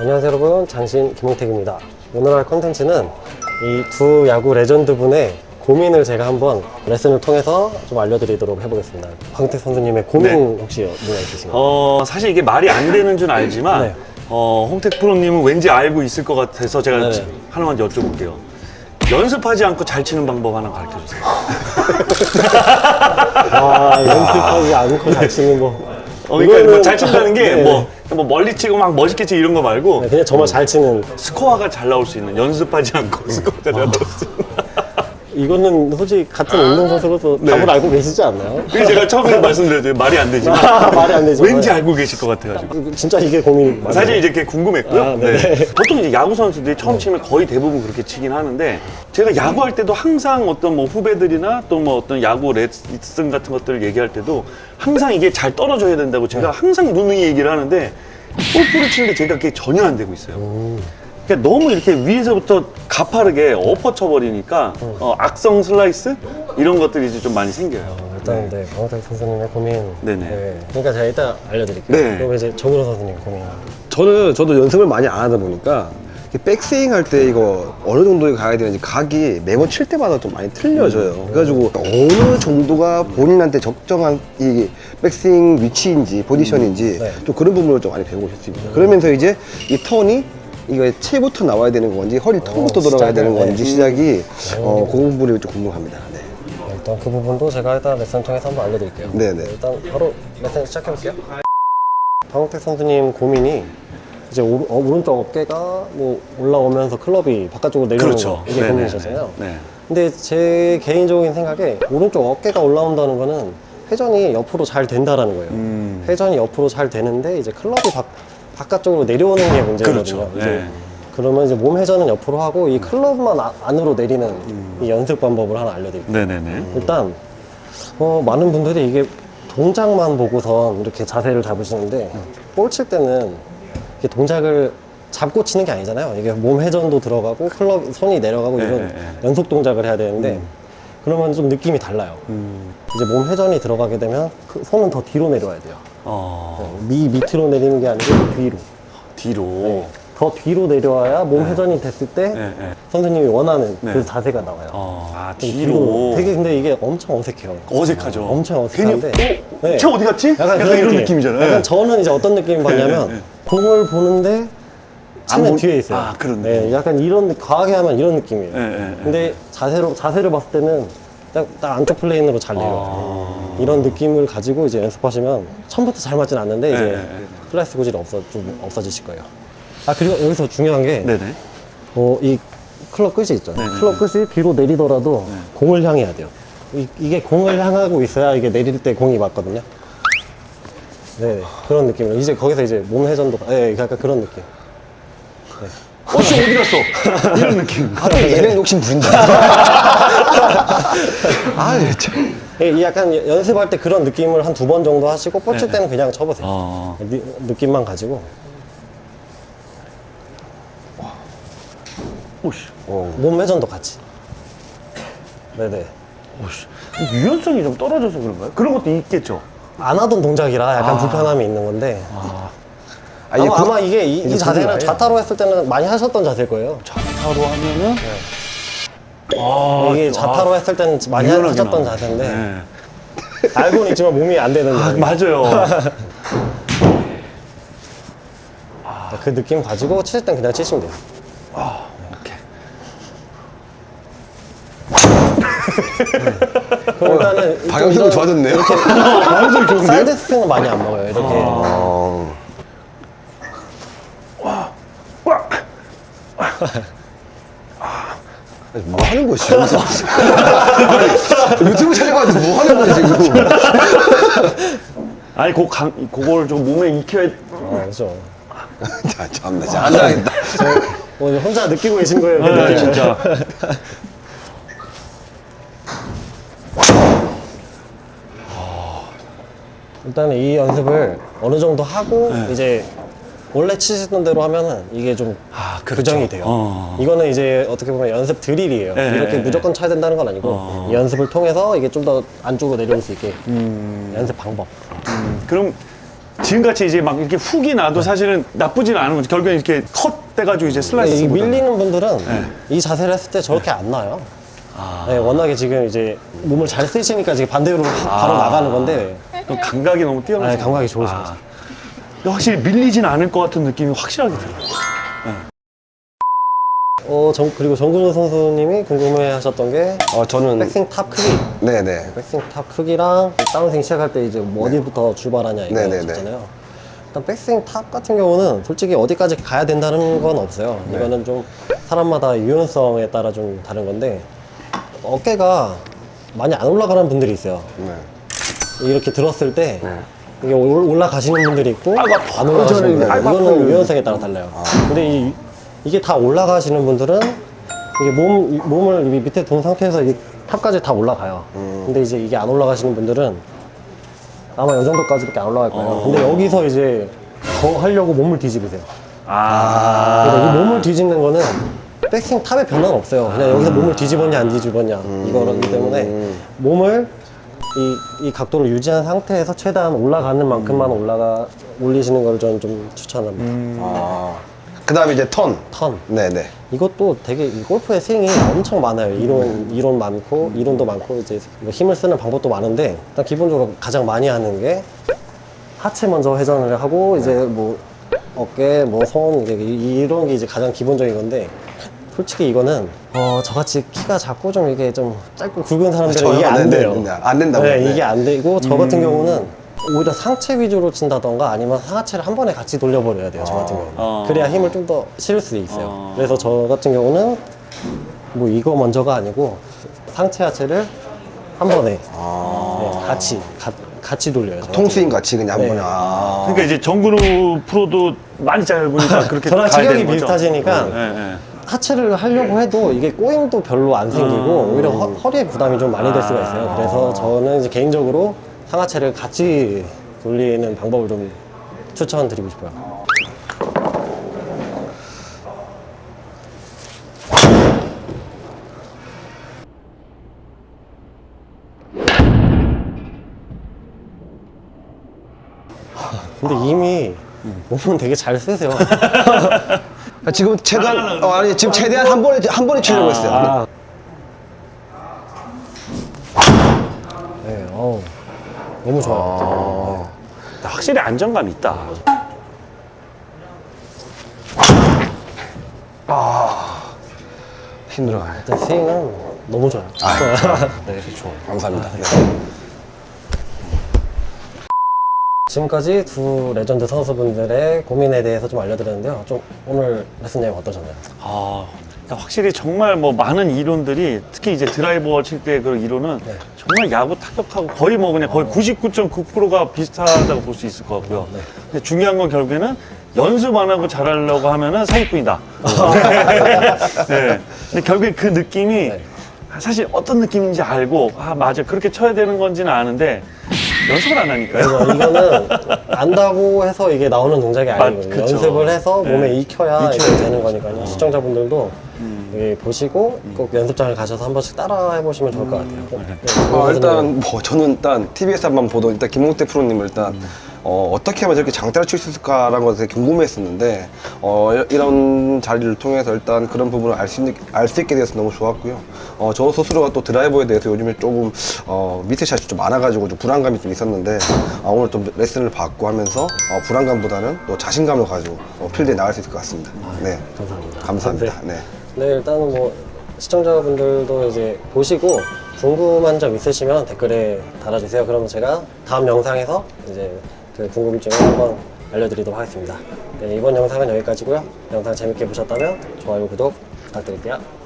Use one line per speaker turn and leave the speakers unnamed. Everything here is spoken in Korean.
안녕하세요 여러분 장신 김홍택입니다 오늘 할 컨텐츠는 이 두 야구 레전드 분의 고민을 제가 한번 레슨을 통해서 좀 알려드리도록 해보겠습니다 황택 선수님의 고민 혹시 뭐가 있으신가요?
어, 사실 이게 말이 안 되는 줄 알지만,
네.
어, 홍택 프로님은 왠지 알고 있을 것 같아서 제가. 지- 하나만 여쭤볼게요. 연습하지 않고 잘 치는 방법 하나 가르쳐 주세요.
아 연습하지 않고 잘 치는 거
어, 그러니까
이거는-
뭐잘 친다는 게
네.
뭐, 뭐 멀리 치고 막 멋있게 치고 이런 거 말고
네, 그냥 정말 잘 치는
스코어가 잘 나올 수 있는 연습하지 않고
음.
스코어가 잘 나올 수 있는.
이거는 솔직히 같은 운동선수로서
네.
답을 알고 계시지 않나요?
그게 제가 처음에 말씀드렸죠. 말이 안 되지만.
말이 안 되지만.
왠지 알고 계실 것 같아가지고.
진짜 이게 고민이 많아요.
사실 이제 그게 궁금했고요.
아, 네네.
네. 보통 이제 야구 선수들이 처음 치면 거의 대부분 그렇게 치긴 하는데 제가 야구할 때도 항상 어떤 뭐 후배들이나 또 뭐 어떤 야구 레슨 같은 것들을 얘기할 때도 항상 이게 잘 떨어져야 된다고 제가
네.
항상 누누이 얘기를 하는데 골프를 치는데 제가 그게 전혀 안 되고 있어요. 그러니까 너무 이렇게 위에서부터 가파르게 엎어 쳐버리니까 어, 악성 슬라이스 이런 것들이 이제 좀 많이 생겨요.
어, 일단 네, 강호택 선수님의 고민
네네.
그러니까 제가 일단 알려드릴게요
네.
그럼 이제 정우로 선수님 고민
저는 저도 연습을 많이 안 하다 보니까 이렇게 백스윙 할 때 이거 어느 정도에 가야 되는지 각이 매번 칠 때마다 좀 많이 틀려져요. 그래가지고 어느 정도가 본인한테 적정한 이 백스윙 위치인지 포지션인지
네.
좀 그런 부분을 좀 많이 배우고 싶습니다. 그러면서 이제 이 턴이 이거 채부터 나와야 되는 건지 허리 턴부터
어,
돌아가야
시작을,
되는
네.
건지 시작이 어, 그 부분이 좀 궁금합니다. 네.
일단 그 부분도 제가 일단 레슨 통해서 한번 알려드릴게요.
네네.
일단 바로 레슨 시작해볼게요. 방옥택 선수님 고민이 이제 오, 어, 오른쪽 어깨가 뭐 올라오면서 클럽이 바깥쪽으로 내려오는 거 이게
네네네.
고민이셨잖아요.
네.
근데 제 개인적인 생각에 오른쪽 어깨가 올라온다는 거는 회전이 옆으로 잘 된다라는 거예요.
음.
회전이 옆으로 잘 되는데 이제 클럽이 바, 바깥쪽으로 내려오는 게 문제거든요.
그렇죠.
이제
네.
그러면 이제 몸 회전은 옆으로 하고 이 클럽만 아- 안으로 내리는 이 연습 방법을 하나 알려드릴게요.
네네네.
일단 어, 많은 분들이 이게 동작만 보고선 이렇게 자세를 잡으시는데 볼 칠 때는 이게 동작을 잡고 치는 게 아니잖아요. 이게 몸 회전도 들어가고 클럽 손이 내려가고
네,
이런
네, 네.
연속 동작을 해야 되는데 그러면 좀 느낌이 달라요.
음.
이제 몸 회전이 들어가게 되면 그 손은 더 뒤로 내려와야 돼요.
어,
미 밑으로 내리는 게 아니고 뒤로.
뒤로.
더 뒤로 내려와야 몸 회전이 됐을 때
네, 네.
선생님이 원하는
네.
그 자세가 나와요.
어, 아,
좀
뒤로.
되게 근데 이게 엄청 어색해요.
어색하죠.
엄청 어색한데.
괜히, 어?
네.
쟤 어디 갔지? 약간,
그런
이런
느낌.
느낌이잖아요.
약간
네.
저는 이제 어떤 느낌을 받냐면
네, 네.
공을 보는데
보-
뒤에 있어요.
아, 그런
네,
느낌.
약간 이런 과하게 하면 이런 느낌이에요.
네, 네, 네.
근데 자세로 자세를 봤을 때는 딱, 딱 안쪽 플레인으로 잘 내려와요.
아.
이런 느낌을 가지고 이제 연습하시면 처음부터 잘 맞진 않는데 이제
네, 네, 네.
슬라이스 고질이 없어 좀 없어지실 거예요. 아 그리고 여기서 중요한 게
네네.
어, 이 클럽 끝이 있죠.
네네.
클럽 끝이 뒤로 내리더라도
네.
공을 향해야 돼요. 이, 이게 공을 향하고 있어야 이게 내릴 때 공이 맞거든요. 네, 그런 느낌으로. 이제 거기서 이제 몸 회전도, 네, 약간 그런 느낌.
어, 쟤 어디 갔어? 이런 느낌.
아, 또 예능 욕심 부린다. 아, 참.
예, 이 약간 연습할 때 그런 느낌을 한 두 번 정도 하시고 뻗칠 때는 그냥 쳐보세요.
어.
느, 느낌만 가지고.
오씨.
몸 회전도 같이. 네네.
오씨. 유연성이 좀 떨어져서 그런가요? 그런 것도 있겠죠.
안 하던 동작이라 약간 불편함이 있는 건데.
아,
아마,
이게 그-
아마 이게 이, 이 자세는
궁금해요.
좌타로 했을 때는 많이 하셨던 자세일 거예요.
좌타로 하면은. 아,
이게 좌타로 했을 때는 많이
유연하게
하셨던
나와.
자세인데
네.
알고는 있지만 몸이 안 되는
아,
자세.
맞아요.
그 느낌 가지고 치실 땐 그냥 치시면 돼요.
오케이.
그럼 일단은
방향성이
이런-
좋아졌네요.
방향성이 좋은데요? 사이드 스핀은 많이 안 먹어요. 이렇게
어. 아니, 뭐 하는 거지? 아니, 유튜브 촬영하는데 뭐 하는 거지, 지금?
아니, 그 강, 그걸 좀 몸에 익혀야.
어, 그렇죠.
자, 참나, 진짜 안 당했다.
뭐 혼자 느끼고 계신 거예요.
네,
근데.
진짜.
일단은 이 연습을 어느 정도 하고
네.
이제 원래 치시던 대로 하면은 이게 좀
아,
교정이 돼요.
어.
이거는 이제 어떻게 보면 연습 드릴이에요.
네,
이렇게
네,
무조건 쳐야 된다는 건 아니고
어.
이 연습을 통해서 이게 좀 더 안쪽으로 내려올 수 있게
음,
연습 방법.
음, 그럼 지금같이 이제 막 이렇게 훅이 나도 사실은 나쁘진 않은 거지. 결국엔 이렇게 컷 돼가지고 이제 슬라이스.
이 밀리는 분들은
네.
이 자세를 했을 때 저렇게 안 나요. 네, 워낙에 지금 이제 몸을 잘 쓰시니까 지금 반대로 바로 나가는 건데
감각이 너무 뛰어나서.
네, 감각이 좋으신
아.
거죠.
근데 확실히 밀리진 않을 것 같은 느낌이 확실하게 들어요.
어, 정- 그리고 정근우 선수님이 궁금해 하셨던 게
어, 저는
백스윙 탑 크기.
네네.
백스윙 탑 크기랑 다운스윙 시작할 때 이제 뭐 어디부터 출발하냐
네, 네, 네.
이거였잖아요. 일단 백스윙 탑 같은 경우는 솔직히 어디까지 가야 된다는 건 없어요.
네.
이거는 좀 사람마다 유연성에 따라 좀 다른 건데 어깨가 많이 안 올라가는 분들이 있어요.
네.
이렇게 들었을 때 이게 올- 올라가시는 분들이 있고
아이고,
안 올라가시는 분들
아이고,
이거는. 유연성에 따라 달라요. 근데 이, 이게 다 올라가시는 분들은 이게 몸 이- 몸을 이 밑에 둔 상태에서 이 탑까지 다 올라가요. 근데 이제 이게 안 올라가시는 분들은 아마 이 정도까지밖에 안 올라갈 거예요. 근데 여기서 이제 더 하려고 몸을 뒤집으세요.
아.
그러니까 이 몸을 뒤집는 거는 백스윙 탑에 변화는 없어요. 그냥 여기서 몸을 뒤집었냐 안 뒤집었냐 이거기 때문에 몸을 이, 이 각도를 유지한 상태에서 최대한 올라가는 만큼만 올라가 올리시는 걸 저는 좀 추천합니다.
아. 그 다음에 이제 턴.
턴
네네.
이것도 되게 이 골프의 스윙이 엄청 많아요. 이론 이론 많고 이론도 많고 이제 뭐 힘을 쓰는 방법도 많은데 일단 기본적으로 가장 많이 하는 게 하체 먼저 회전을 하고 이제 뭐 어깨 뭐 손 이런 게 이제 가장 기본적인 건데 솔직히 이거는 어 저같이 키가 작고 좀 이게 좀 짧고 굵은 사람들은
저요?
이게 안
네,
돼요.
안 된다고요?
네,
네.
이게 안 되고 저 같은 경우는 오히려 상체 위주로 친다던가 아니면 상하체를 한 번에 같이 돌려버려야 돼요. 저 같은 경우는.
아.
그래야 힘을 좀 더 실을 수 있어요.
아.
그래서 저 같은 경우는 뭐 이거 먼저가 아니고 상체 하체를 한 번에 네, 같이 가- 같이 돌려요. 저 같은
통스윙 같이 그냥 한
네.
번에. 아.
그러니까 이제 정근우 프로도 많이 짧으니까 그렇게
저랑
가야
체격이
되는 거죠?
비슷하시니까
네, 네.
하체를 하려고 해도 이게 꼬임도 별로 안 생기고
음.
오히려 허, 리에 부담이 좀 많이 될 수가 있어요. 그래서 저는 이제 개인적으로 상하체를 같이 돌리는 방법을 좀 추천드리고 싶어요. 근데 이미 몸은 되게 잘 쓰세요.
아, 지금 최대한, 어, 아니, 지금 최대한 한 번에, 한 번에 치려고 했어요.
아. 네, 어우, 너무 좋아요.
확실히 안정감이 있다.
힘들어요.
일단 스윙은 너무 좋아요. 네.
감사합니다. 네.
지금까지 두 레전드 선수분들의 고민에 대해서 좀 알려드렸는데요. 좀 오늘 레슨 내용 어떠셨나요?
아, 그러니까 확실히 정말 뭐 많은 이론들이 특히 이제 드라이버 칠 때 그 이론은
네.
정말 야구 타격하고 거의 뭐 그냥 거의 99.9%가 비슷하다고 볼 수 있을 것 같고요.
네.
근데 중요한 건 결국에는 연습 안 하고 잘하려고 하면은 사기꾼이다. 네. 근데 결국에 그 느낌이
네.
사실 어떤 느낌인지 알고 아 맞아 그렇게 쳐야 되는 건지는 아는데 연습을 안 하니까요.
그래서 이거는 안다고 해서 이게 나오는 동작이
맞-
아니거든요.
그쵸.
연습을 해서
네.
몸에 익혀야
익혀야
이게 되는 거니까요. 시청자분들도
음.
이게 보시고 꼭 연습장을 가셔서 한 번씩 따라 해보시면 좋을 것 같아요. 네.
어, 일단 뭐 저는 일단 TV에서 한번 보던 일단 김용태 프로님 을 일단 어, 어떻게 하면 저렇게 장타를 칠 수 있을까라는 것에 되게 궁금했었는데 어, 이- 이런 자리를 통해서 일단 그런 부분을 알수알수 있게 돼서 너무 좋았고요. 어, 저 스스로가 또 드라이버에 대해서 요즘에 조금 어, 밑에 샷이 좀 많아가지고 좀 불안감이 좀 있었는데 아, 오늘 좀 레슨을 받고 하면서 어, 불안감보다는 또 자신감을 가지고 어, 필드에 나갈 수 있을 것 같습니다. 네,
감사합니다.
감사합니다. 네.
네, 일단은 뭐 시청자분들도 이제 보시고 궁금한 점 있으시면 댓글에 달아주세요. 그러면 제가 다음 영상에서 이제 그 궁금증을 한번 알려드리도록 하겠습니다. 네, 이번 영상은 여기까지고요. 영상 재밌게 보셨다면 좋아요, 구독 부탁드릴게요.